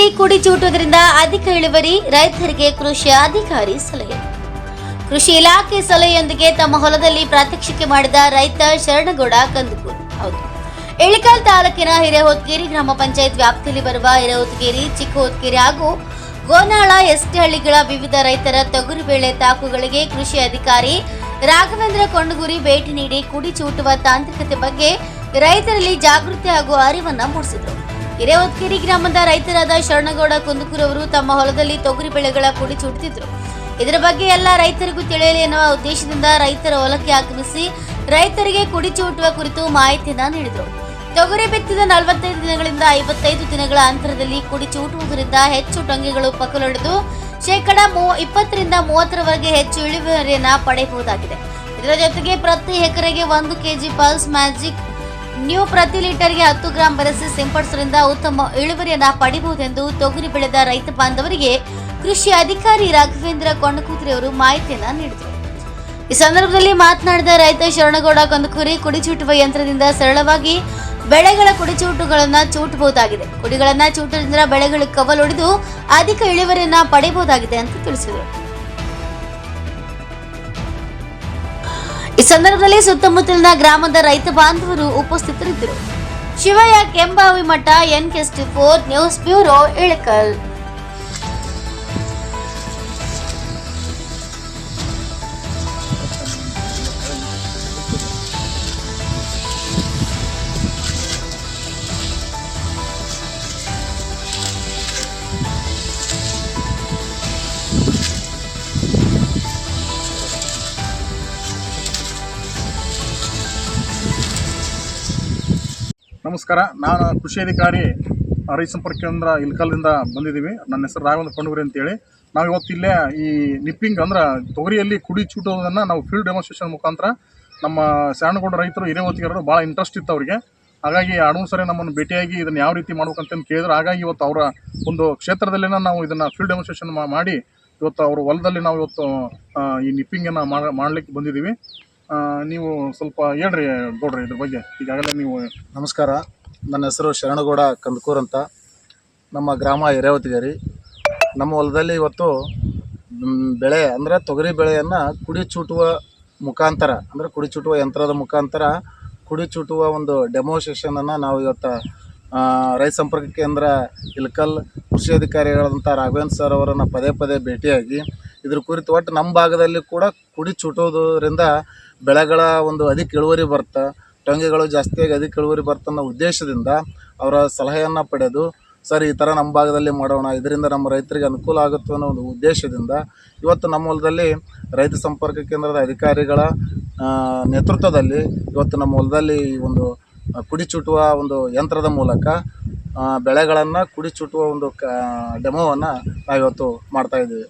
ತೊಗರಿಯಲ್ಲಿ ಕುಡಿ ಚೂಟುವುದರಿಂದ ಅಧಿಕ ಇಳುವರಿ, ರೈತರಿಗೆ ಕೃಷಿ ಅಧಿಕಾರಿ ಸಲಹೆ. ಕೃಷಿ ಇಲಾಖೆ ಸಲಹೆಯೊಂದಿಗೆ ತಮ್ಮ ಹೊಲದಲ್ಲಿ ಪ್ರಾತ್ಯಕ್ಷಿಕೆ ಮಾಡಿದ ರೈತ ಶರಣಗೌಡ ಕಂದಕೂರು. ಹೌದು. ಇಳಿಕಲ್ ತಾಲೂಕಿನ ಹಿರೇಹೊತ್ಗೇರಿ ಗ್ರಾಮ ಪಂಚಾಯತ್ ವ್ಯಾಪ್ತಿಯಲ್ಲಿ ಬರುವ ಹಿರೇಹೊತ್ಗೇರಿ ಚಿಕ್ಕಹೊತ್ಗೇರಿ ಹಾಗೂ ಗೋನಾಳ ಎಸ್ಟಿ ಹಳ್ಳಿಗಳ ವಿವಿಧ ರೈತರ ತೊಗರಿ ಬೆಳೆ ತಾಕುಗಳಿಗೆ ಕೃಷಿ ಅಧಿಕಾರಿ ರಾಘವೇಂದ್ರ ಕೊಂಡಗೂರಿ ಭೇಟಿ ನೀಡಿ ಕುಡಿ ಚೂಟುವ ತಾಂತ್ರಿಕತೆ ಬಗ್ಗೆ ರೈತರಲ್ಲಿ ಜಾಗೃತಿ ಹಾಗೂ ಅರಿವನ್ನು ಮೂಡಿಸಿದರು. ಹಿರೇಹೊತ್ಗೇರಿ ಗ್ರಾಮದ ರೈತರಾದ ಶರಣಗೌಡ ಕುಂದಕೂರು ಅವರು ತಮ್ಮ ಹೊಲದಲ್ಲಿ ತೊಗರಿ ಬೆಳೆಗಳ ಕುಡಿ ಚೂಟುತ್ತಿದ್ರು ಇದರ ಬಗ್ಗೆ ಎಲ್ಲ ರೈತರಿಗೂ ತಿಳಿಯಲಿ ಎನ್ನುವ ಉದ್ದೇಶದಿಂದ ರೈತರ ಹೊಲಕ್ಕೆ ಆಗಮಿಸಿ ರೈತರಿಗೆ ಕುಡಿ ಚೂಟುವ ಕುರಿತು ಮಾಹಿತಿಯನ್ನ ನೀಡಿದರು. ತೊಗರಿ ಬಿತ್ತಿದ ನಲವತ್ತೈದು ದಿನಗಳಿಂದ ಐವತ್ತೈದು ದಿನಗಳ ಅಂತರದಲ್ಲಿ ಕುಡಿ ಚೂಟುವುದರಿಂದ ಹೆಚ್ಚು ಟೊಂಗೆಗಳು ಪಕಲೊಡೆದು ಶೇಕಡ ಮೂ, ಇಪ್ಪತ್ತರಿಂದ ಮೂವತ್ತರವರೆಗೆ ಹೆಚ್ಚು ಇಳುವರಿಯನ್ನ ಪಡೆಯಬಹುದಾಗಿದೆ. ಇದರ ಜೊತೆಗೆ ಪ್ರತಿ ಎಕರೆಗೆ ಒಂದು ಕೆಜಿ ಪಲ್ಸ್ ಮ್ಯಾಜಿಕ್ ನ್ಯೂ ಪ್ರತಿ ಲೀಟರ್ಗೆ ಹತ್ತು ಗ್ರಾಂ ಬೆರೆಸಿ ಸಿಂಪಡಿಸುವುದರಿಂದ ಉತ್ತಮ ಇಳುವರಿಯನ್ನ ಪಡಿಬಹುದೆಂದು ತೊಗರಿ ಬೆಳೆದ ರೈತ ಬಾಂಧವರಿಗೆ ಕೃಷಿ ಅಧಿಕಾರಿ ರಾಘವೇಂದ್ರ ಕೊಂಡಕೂತ್ರಿ ಅವರು ಮಾಹಿತಿಯನ್ನ ನೀಡಿದರು. ಈ ಸಂದರ್ಭದಲ್ಲಿ ಮಾತನಾಡಿದ ರೈತ ಶರಣಗೌಡ ಕೊಂದಕೂರಿ ಕುಡಿಚೂಟುವ ಯಂತ್ರದಿಂದ ಸರಳವಾಗಿ ಬೆಳೆಗಳ ಕುಡಿಚೂಟುಗಳನ್ನ ಚೂಟಬಹುದಾಗಿದೆ. ಕುಡಿಗಳನ್ನ ಚೂಟದಿಂದ ಬೆಳೆಗಳು ಕವಲೊಡೆದು ಅಧಿಕ ಇಳುವರಿಯನ್ನ ಪಡೆಯಬಹುದಾಗಿದೆ ಅಂತ ತಿಳಿಸಿದರು. ಈ ಸಂದರ್ಭದಲ್ಲಿ ಸುತ್ತಮುತ್ತಲಿನ ಗ್ರಾಮದ ರೈತ ಬಾಂಧವರು ಉಪಸ್ಥಿತರಿದ್ದರು. Shivayya Kembhavi Math N four news bureau, Ilkal. ನಮಸ್ಕಾರ. ನಾನು ಕೃಷಿ ಅಧಿಕಾರಿ ರೈತ ಸಂಪರ್ಕ ಕೇಂದ್ರ ಇಲ್ಕಲ್ದಿಂದ ಬಂದಿದ್ದೀವಿ. ನನ್ನ ಹೆಸರು ರಾಘವೇಂದ್ರ ಕೊಂಡೂರಿ ಅಂತೇಳಿ. ನಾವು ಇವತ್ತು ಇಲ್ಲೇ ಈ ನಿಪ್ಪಿಂಗ್ ಅಂದ್ರೆ ತೊಗರಿಯಲ್ಲಿ ಕುಡಿ ಚೂಟೋದನ್ನು ನಾವು ಫೀಲ್ಡ್ ಡೆಮಾನ್ಸ್ಟ್ರೇಷನ್ ಮುಖಾಂತರ ನಮ್ಮ ಶರಣಗೊಂಡ ರೈತರು ಹಿರೇವತ್ತಿಗರರು ಭಾಳ ಇಂಟ್ರೆಸ್ಟ್ ಇತ್ತು ಅವರಿಗೆ. ಹಾಗಾಗಿ ಎರಡು ಸರಿ ನಮ್ಮನ್ನು ಭೇಟಿಯಾಗಿ ಇದನ್ನು ಯಾವ ರೀತಿ ಮಾಡ್ಬೇಕಂತ ಕೇಳಿದ್ರು. ಹಾಗಾಗಿ ಇವತ್ತು ಅವರ ಒಂದು ಕ್ಷೇತ್ರದಲ್ಲಿನ ನಾವು ಇದನ್ನು ಫೀಲ್ಡ್ ಡೆಮಾನ್ಸ್ಟ್ರೇಷನ್ ಮಾಡಿ ಇವತ್ತು ಅವ್ರ ಹೊಲದಲ್ಲಿ ನಾವು ಇವತ್ತು ಈ ನಿಪ್ಪಿಂಗನ್ನು ಮಾಡಲಿಕ್ಕೆ ಬಂದಿದ್ದೀವಿ. ನೀವು ಸ್ವಲ್ಪ ಹೇಳ್ರಿ ಗೌಡ್ರಿ ಇದ್ರ ಬಗ್ಗೆ. ಈಗಾಗಲೇ ನೀವು ನಮಸ್ಕಾರ. ನನ್ನ ಹೆಸರು ಶರಣಗೌಡ ಕಂದಕೂರ್ ಅಂತ. ನಮ್ಮ ಗ್ರಾಮ ಹಿರೇವತಿಗೇರಿ ನಮ್ಮ ಹೊಲದಲ್ಲಿ ಇವತ್ತು ಬೆಳೆ ಅಂದರೆ ತೊಗರಿ ಬೆಳೆಯನ್ನು ಕುಡಿ ಚೂಟುವ ಮುಖಾಂತರ, ಅಂದರೆ ಕುಡಿ ಚೂಟುವ ಯಂತ್ರದ ಮುಖಾಂತರ ಕುಡಿ ಚೂಟುವ ಒಂದು ಡೆಮೋಸ್ಟ್ರೇಷನನ್ನು ನಾವು ಇವತ್ತು ರೈತ ಸಂಪರ್ಕ ಕೇಂದ್ರ ಇಲ್ಕಲ್ ಕೃಷಿ ಅಧಿಕಾರಿಗಳಾದಂಥ ರಾಘವೇಂದ್ರ ಸರ್ ಅವರನ್ನು ಪದೇ ಪದೇ ಭೇಟಿಯಾಗಿ ಇದ್ರ ಕುರಿತು ಒಟ್ಟು ನಮ್ಮ ಭಾಗದಲ್ಲಿ ಕೂಡ ಕುಡಿ ಚುಟೋದ್ರಿಂದ ಬೆಳೆಗಳ ಒಂದು ಅಧಿಕ ಇಳುವರಿ ಬರುತ್ತೆ ಟೊಂಗೆಗಳು ಜಾಸ್ತಿಯಾಗಿ ಅಧಿಕ ಇಳುವರಿ ಬರ್ತನ್ನೋ ಉದ್ದೇಶದಿಂದ ಅವರ ಸಲಹೆಯನ್ನು ಪಡೆದು ಸರ್ ಈ ಥರ ನಮ್ಮ ಭಾಗದಲ್ಲಿ ಮಾಡೋಣ ಇದರಿಂದ ನಮ್ಮ ರೈತರಿಗೆ ಅನುಕೂಲ ಆಗುತ್ತೆ ಅನ್ನೋ ಒಂದು ಉದ್ದೇಶದಿಂದ ಇವತ್ತು ನಮ್ಮ ಹೊಲದಲ್ಲಿ ರೈತ ಸಂಪರ್ಕ ಕೇಂದ್ರದ ಅಧಿಕಾರಿಗಳ ನೇತೃತ್ವದಲ್ಲಿ ಇವತ್ತು ನಮ್ಮ ಹೊಲದಲ್ಲಿ ಒಂದು ಆ, ಕುಡಿ ಚುಟ್ಟುವ ಒಂದು ಯಂತ್ರದ ಮೂಲಕ ಬೆಳೆಗಳನ್ನು ಕುಡಿ ಚುಟ್ಟುವ ಒಂದು ಕ ಡೆಮೋವನ್ನು ನಾವಿವತ್ತು ಮಾಡ್ತಾಯಿದ್ದೀವಿ